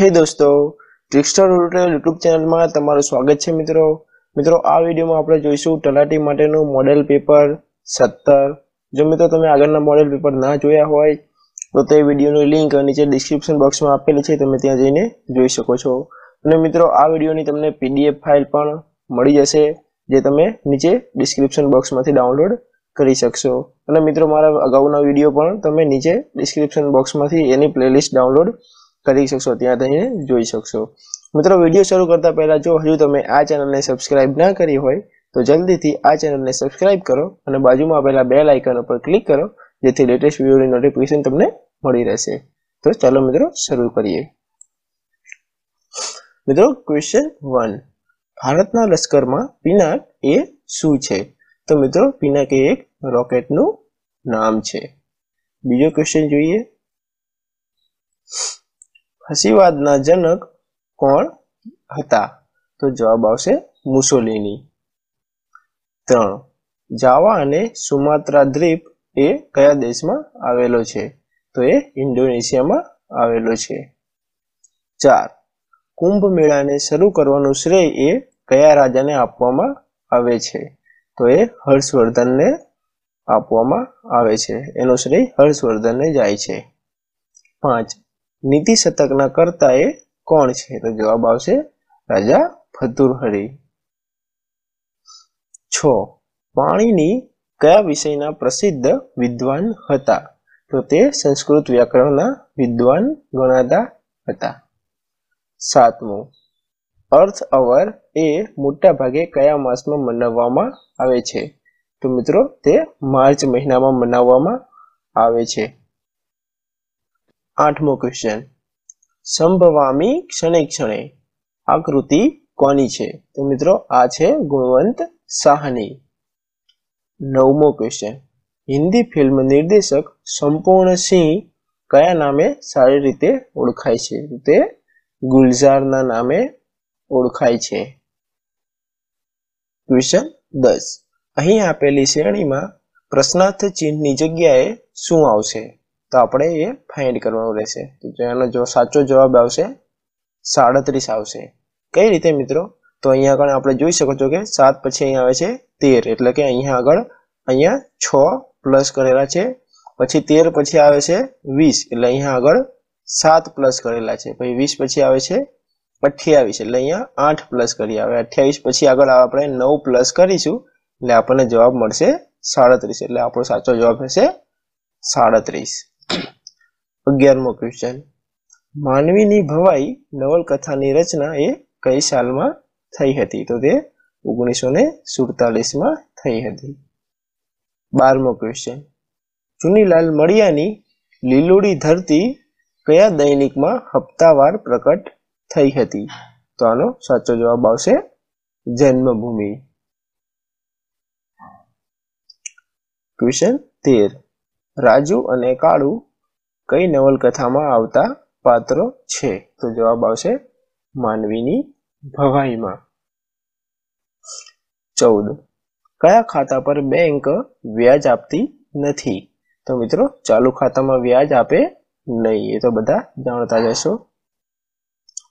હે દોસ્તો ટ્રિક્સ્ટર hotel YouTube ચેનલમાં તમારું સ્વાગત છે મિત્રો. મિત્રો, આ વિડીયોમાં આપણે જોઈશું તલાટી માટેનું મોડેલ પેપર સત્તર. જો મિત્રો તમે આગળના મોડેલ પેપર ના જોયા હોય, તો તે વિડીયોની લિંક નીચે ડિસ્ક્રિપ્શન બોક્સમાં આપેલી છે, તમે ત્યાં જઈને જોઈ શકો છો. અને મિત્રો, આ વિડીયોની તમને પીડીએફ ફાઇલ પણ મળી જશે, જે તમે નીચે ડિસ્ક્રિપ્શન બોક્સમાંથી ડાઉનલોડ કરી શકશો. અને મિત્રો, મારા અગાઉના વીડિયો પણ તમે નીચે ડિસ્ક્રિપ્શન બોક્સમાંથી એની પ્લેલિસ્ટ ડાઉનલોડ કરી શકશો, ત્યાં થઈને જોઈ શકશો. મિત્રો, વીડિયો શરૂ કરતા પહેલા જો હજુ તમે આ ચેનલને સબસ્ક્રાઇબ ના કરી હોય, તો જલ્દીથી આ ચેનલને સબસ્ક્રાઇબ કરો અને બાજુમાં આપેલા બે લાઇકન ઉપર ક્લિક કરો, જેથી લેટેસ્ટ વિડીયોની નોટિફિકેશન તમને મળી રહેશે. તો ચાલો મિત્રો, શરૂ કરીએ. મિત્રો ક્વેશ્ચન વન ભારતના લશ્કરમાં પિનાક એ શું છે? તો મિત્રો, પિનાક એ એક રોકેટનું નામ છે. બીજો ક્વેશ્ચન જોઈએ. ફસીવાદના જનક કોણ હતા? તો જવાબ આવશે મુસોલિની. ત્રણ. જાવા અને સુમાત્રા દ્વીપ એ કયા દેશમાં આવેલો છે? તો એ ઇન્ડોનેશિયામાં આવેલો છે. ચાર. કુંભ મેળાને શરૂ કરવાનું શ્રેય એ કયા રાજાને આપવામાં આવે છે? તો એ હર્ષવર્ધનને આપવામાં આવે છે. એનો શ્રેય હર્ષવર્ધનને જાય છે. પાંચ. નીતિ શતકના કર્તા એ કોણ છે? તો જવાબ આવશે રાજા ફતુરહરી. છ. પાણીની કયા વિષયના પ્રસિદ્ધ વિદ્વાન હતા? તો તે સંસ્કૃત વ્યાકરણના વિદ્વાન ગણાતા હતા. સાતમું. અર્થ અવર એ મોટા ભાગે કયા માસમાં મનાવવામાં આવે છે? તો મિત્રો, તે માર્ચ મહિનામાં મનાવવામાં આવે છે. આઠમો ક્વેશ્ચન સંભવામી ક્ષણે ક્ષણે આકૃતિ કોની છે? તો મિત્રો આ છે ગુણવંત શાહની નવમો ક્વેશ્ચન હિન્દી ફિલ્મ નિર્દેશક સંપૂર્ણ સિંહ કયા નામે સારી રીતે ઓળખાય છે? તે ગુલઝારના નામે ઓળખાય છે. ક્વેશ્ચન દસ. અહીં આપેલી શ્રેણીમાં પ્રશ્નાર્થ ચિહ્નની જગ્યાએ શું આવશે? તો આપણે એ ફાઇન્ડ કરવાનું રહેશે. તો એનો જો સાચો જવાબ આવશે, સાડત્રીસ આવશે. કઈ રીતે મિત્રો? તો અહીંયા આગળ આપણે જોઈ શકો છો કે સાત પછી અહીંયા આવે છે તેર. એટલે કે અહીંયા આગળ અહીંયા છ પ્લસ કરેલા છે. પછી તેર પછી આવે છે વીસ. એટલે અહીંયા આગળ સાત પ્લસ કરેલા છે. પછી વીસ પછી આવે છે અઠ્યાવીસ. એટલે અહીંયા આઠ પ્લસ કરી આવે. અઠ્યાવીસ પછી આગળ આપણે નવ પ્લસ કરીશું, એટલે આપણને જવાબ મળશે સાડત્રીસ. એટલે આપણો સાચો જવાબ હશે સાડત્રીસ. અગિયારમો ક્વેશ્ચન માનવીની ભવાઈ નવલકથાની રચના એ કઈ સાલમાં થઈ હતી? તો તે ઓગણીસો ને સુડતાલીસમાં થઈ હતી. બારમો ક્વેશ્ચન ચુનીલાલ મળિયાની લીલોડી ધરતી કયા દૈનિકમાં હપ્તાવાર પ્રકટ થઈ હતી? તો આનો સાચો જવાબ આવશે જન્મભૂમિ. ક્વેશ્ચન તેર. રાજુ અને કાળુ કઈ નવલકથામાં આવતા પાત્રો છે? તો જવાબ આવશે માનવીની ભવાઈમાં. ચૌદ. કયા ખાતા પર બેંક વ્યાજ આપતી નથી? તો મિત્રો, ચાલુ ખાતામાં વ્યાજ આપે નહીં. એ તો બધા જાણતા જશો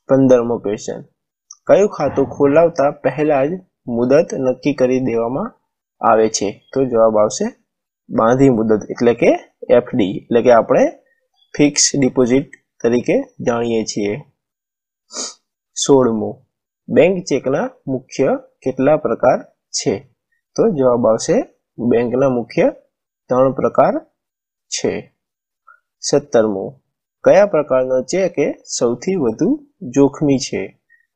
પંદરમો ક્વેશ્ચન કયું ખાતું ખોલાવતા પહેલા જ મુદત નક્કી કરી દેવામાં આવે છે? તો જવાબ આવશે બાંધી મુદત, એટલે કે એફડી એટલે કે આપણે ફિક્સ ડિપોઝિટ તરીકે જાણીએ છીએ. સોળમું, બેંક ચેકના મુખ્ય કેટલા પ્રકાર છે? તો જવાબ આવશે, બેંકના મુખ્ય ત્રણ પ્રકાર છે. સત્તરમું, કયા પ્રકારનો ચેક એ સૌથી વધુ જોખમી છે?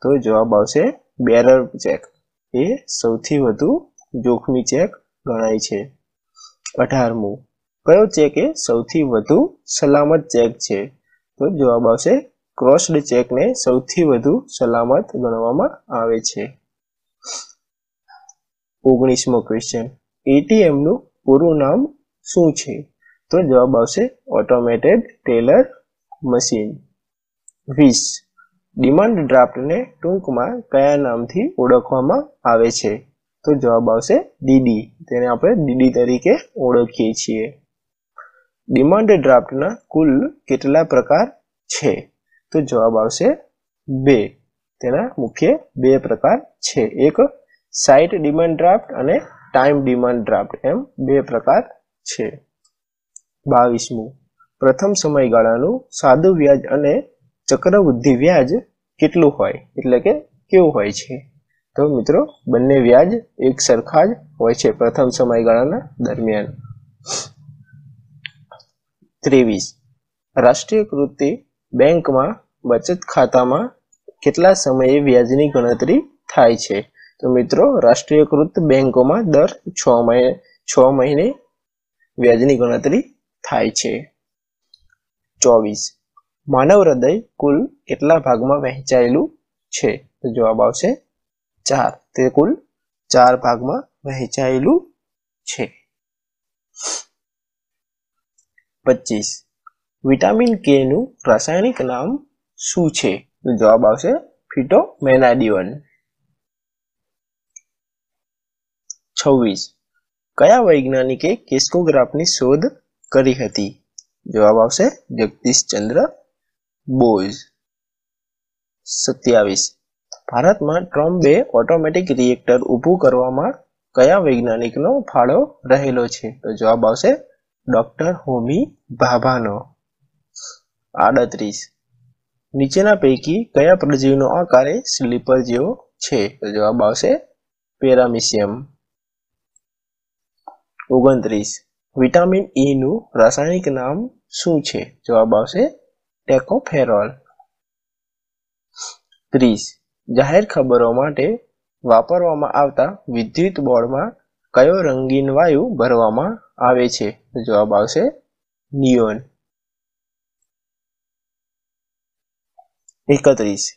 તો જવાબ આવશે, બેરર ચેક. એ સૌથી વધુ જોખમી ચેક ગણાય છે. અઢારમું કયો ચેક એ સૌથી વધુ સલામત ચેક છે? તો જવાબ આવશે ક્રોસ્ડ ચેકને સૌથી વધુ સલામત ગણવામાં આવે છે. ઓગણીસમો ક્વેશ્ચન એટીએમનું પૂરું નામ શું છે? તો જવાબ આવશે ઓટોમેટેડ ટેલર મશીન વીસ. ડિમાન્ડ ડ્રાફ્ટને ટૂંકમાં કયા નામથી ઓળખવામાં આવે છે? તો જવાબ આવશે, ડીડી. તેને આપણે ડીડી તરીકે ઓળખીએ છીએ. ડિમાન્ડ ડ્રાફ્ટના કુલ કેટલા પ્રકાર છે? તો જવાબ આવશે બે. તેના મુખ્ય બે પ્રકાર છે. એક સાઇટ ડિમાન્ડ ડ્રાફ્ટ અને ટાઈમ ડિમાન્ડ ડ્રાફ્ટ એમ બે પ્રકાર છે. બાવીસમું. પ્રથમ સમયગાળાનું સાદું વ્યાજ અને ચક્રવૃદ્ધિ વ્યાજ કેટલું હોય? એટલે કે કેવું હોય છે? તો મિત્રો, બંને વ્યાજ એક સરખા જ હોય છે પ્રથમ સમયગાળાના દરમિયાન. ત્રેવીસ. રાષ્ટ્રીયકૃત બેંકમાં બચત ખાતામાં કેટલા સમયે વ્યાજની ગણતરી થાય છે? તો મિત્રો, રાષ્ટ્રીયકૃત બેંકોમાં દર છ મહિને છ મહિને વ્યાજની ગણતરી થાય છે. ચોવીસ. માનવ હૃદય કુલ કેટલા ભાગમાં વહેંચાયેલું છે? તો જવાબ આવશે ચાર. તે કુલ ચાર ભાગમાં વહેંચાયેલું છે. પચીસ. વિટામિન કે નું રાસાયણિક નામ શું છે? જવાબ આવશે ફિટોમેનાડિયોન છવ્વીસ. કયા વૈજ્ઞાનિકે કેસ્કોગ્રાફની શોધ કરી હતી? જવાબ આવશે જગદીશચંદ્ર બોઝ. સત્યાવીસ. ભારતમાં ટ્રમ્પ બે ઓટોમેટિક રિએક્ટર ઊભું કરવામાં કયા વૈજ્ઞાનિકનો ફાળો રહેલો છે? તો જવાબ આવશે ડોક્ટર હોમી ભાભાનો આડત્રીસ. નીચેના પૈકી કયા પ્રજીવનો આકારે સ્લીપર જેવો છે? તો જવાબ આવશે પેરામિશિયમ ઓગણત્રીસ. વિટામિન ઈ e નું રાસાયણિક નામ શું છે? જવાબ આવશે ટેકોફેરોલ. ત્રીસ. જાહેર ખબરો માટે વાપરવામાં આવતા વિદ્યુત બોર્ડમાં કયો રંગીન વાયુ ભરવામાં આવે છે? જવાબ આવશે નિયોન. એકત્રીસ.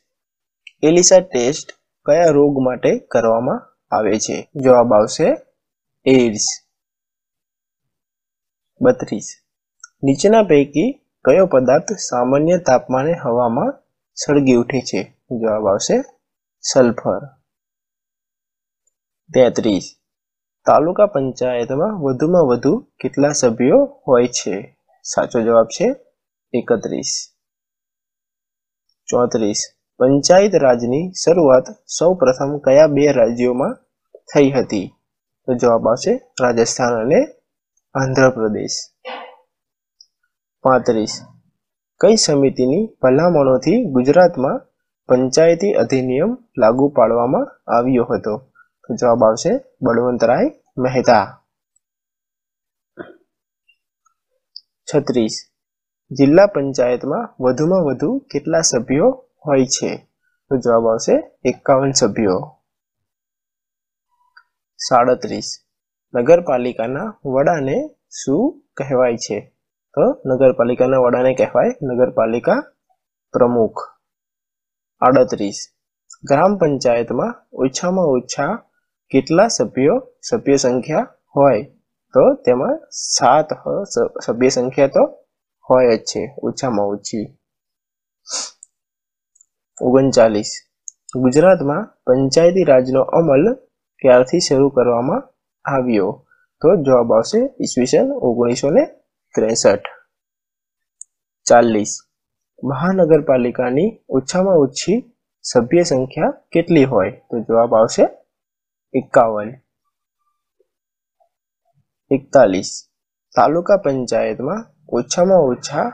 એલિસા ટેસ્ટ કયા રોગ માટે કરવામાં આવે છે? જવાબ આવશે એડ્સ બત્રીસ. નીચેના પૈકી કયો પદાર્થ સામાન્ય તાપમાને હવામાં સળગી ઉઠે છે? જવાબ આવશે સલ્ફર. તેત્રીસ. તાલુકા પંચાયતમાં વધુમાં વધુ કેટલા સભ્યો હોય છે? સાચો જવાબ છે એકત્રીસ. ચોત્રીસ. પંચાયત રાજની શરૂઆત સૌ પ્રથમ કયા બે રાજ્યોમાં થઈ હતી? તો જવાબ આવશે રાજસ્થાન અને આંધ્રપ્રદેશ. પાંત્રીસ. કઈ સમિતિની ભલામણોથી ગુજરાતમાં પંચાયતી અધિનિયમ લાગુ પાડવામાં આવ્યો હતો? તો જવાબ આવશે બળવંતરાય મહેતા. છત્રીસ. જિલ્લા પંચાયતમાં વધુમાં વધુ કેટલા સભ્યો હોય છે? તો જવાબ આવશે એકાવન સભ્યો. સાડત્રીસ. નગરપાલિકાના વડાને શું કહેવાય છે? તો નગરપાલિકાના વડાને કહેવાય નગરપાલિકા પ્રમુખ. આડત્રીસ. ગ્રામ પંચાયતમાં ઓછામાં ઓછા કેટલા સભ્યો સભ્ય સંખ્યા હોય? તો તેમાં સાત સભ્ય સંખ્યા તો હોય જ છે, ઓછામાં ઓછી. ઓગણચાલીસ. ગુજરાતમાં પંચાયતી રાજનો અમલ ક્યારથી શરૂ કરવામાં આવ્યો? તો જવાબ આવશે ઈસવીસન ઓગણીસો ને ત્રેસઠ. ચાલીસ. મહાનગરપાલિકાની ઓછામાં ઓછી સભ્ય સંખ્યા કેટલી હોય? તો જવાબ આવશે એકાવન, એકતાલીસ. તાલુકા પંચાયતમાં ઓછામાં ઓછા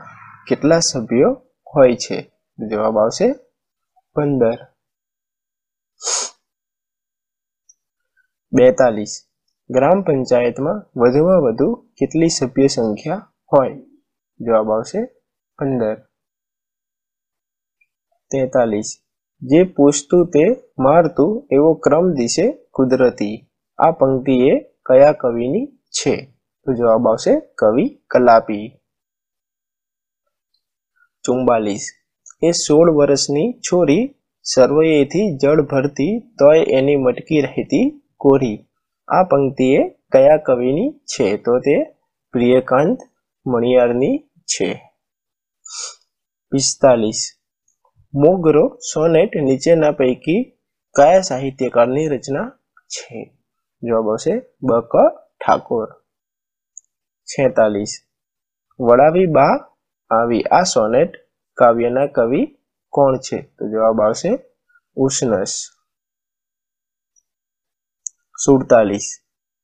કેટલા સભ્યો હોય છે? જવાબ આવશે પંદર. બેતાલીસ. ગ્રામ પંચાયતમાં વધુમાં વધુ કેટલી સભ્ય સંખ્યા હોય? જવાબ આવશે પંદર. તેતાલીસ. જે પૂછતું તે મારતું એવો ક્રમ દિશે કુદરતી આ પંક્તિ એ કયા કવિની છે? તો જવાબ આવશે કવિ કલાપી. ચુમ્બાલીસ એ સોળ વર્ષની છોરી સર્વયેથી જળ ભરતી તોય એની મટકી રહેતી કોરી. આ પંક્તિ એ કયા કવિની છે? તો તે પ્રિયકાંત મણિયારની છે. પિસ્તાલીસ. મોગરો સોનેટ નીચેના પૈકી કયા સાહિત્યકારની રચના છે. જવાબ આવશે બક ઠાકોર. છેતાલીસ. વડાવી બા આવી. આ સોનેટ કાવ્યના કવિ કોણ છે? તો જવાબ આવશે ઉષ્ણસ. સુડતાલીસ.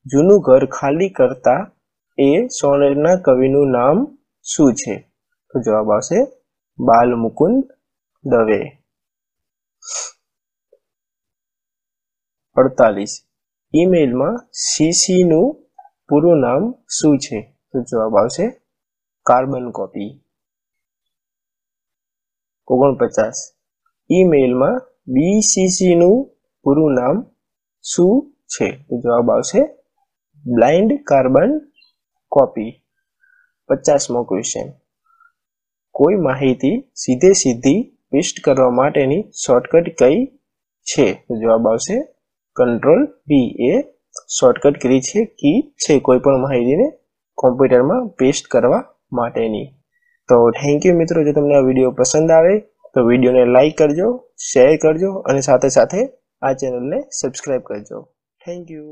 જૂનું ઘર ખાલી કરતા એ સોનેટના કવિનું નામ શું છે? તો જવાબ આવશે બાલ મુકુંદ દવે. અડતાલીસ. ઈમેલમાં સીસીનું પૂરું નામ શું છે? તો જવાબ આવશે કાર્બન કોપી. ઓગણપચાસ. ઈમેલમાં બીસીસીનું પૂરું નામ શું છે? તો જવાબ આવશે બ્લાઇન્ડ કાર્બન કોપી. પચાસમો ક્વેશ્ચન. કોઈ માહિતી સીધે સીધી પેસ્ટ કરવા માટેની શોર્ટકટ કઈ છે? તો જવાબ આવશે કંટ્રોલ બી એ શોર્ટકટ કરી છે કી છે કોઈ પણ માહિતીને કોમ્પ્યુટરમાં પેસ્ટ કરવા માટેની. તો થેન્ક યુ મિત્રો, જો તમને આ વીડિયો પસંદ આવે, તો વિડીયોને લાઇક કરજો શેર કરજો અને સાથે સાથે આ ચેનલને સબસ્ક્રાઈબ કરજો. Thank you